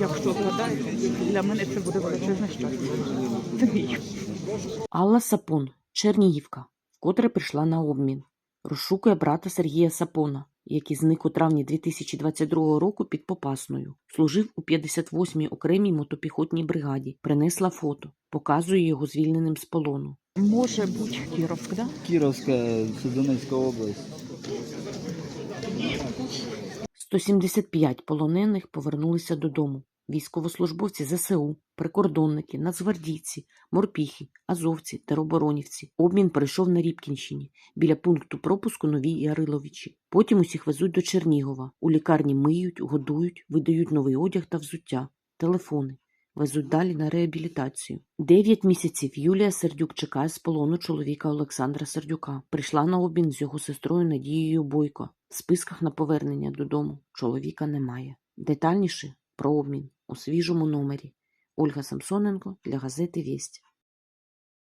Якщо згадаєте, для мене це буде величезне щастя. Це мій. Алла Сапон, Чернігівка, вкотре прийшла на обмін. Розшукує брата Сергія Сапона, який зник у травні 2022 року під Попасною. Служив у 58-й окремій мотопіхотній бригаді. Принесла фото. Показує його звільненим з полону. Може бути Кіровськ, да? Кіровська, це Донецька область. 175 полонених повернулися додому. Військовослужбовці ЗСУ, прикордонники, нацгвардійці, морпіхи, азовці, тероборонівці. Обмін пройшов на Рібкінщині, біля пункту пропуску Нові Яриловичі. Потім усіх везуть до Чернігова. У лікарні миють, годують, видають новий одяг та взуття, телефони. Везуть далі на реабілітацію. Дев'ять місяців Юлія Сердюк чекає з полону чоловіка Олександра Сердюка. Прийшла на обмін з його сестрою Надією Бойко. В списках на повернення додому чоловіка немає. Детальніше про обмін у свіжому номері. Ольга Самсоненко для газети Вість.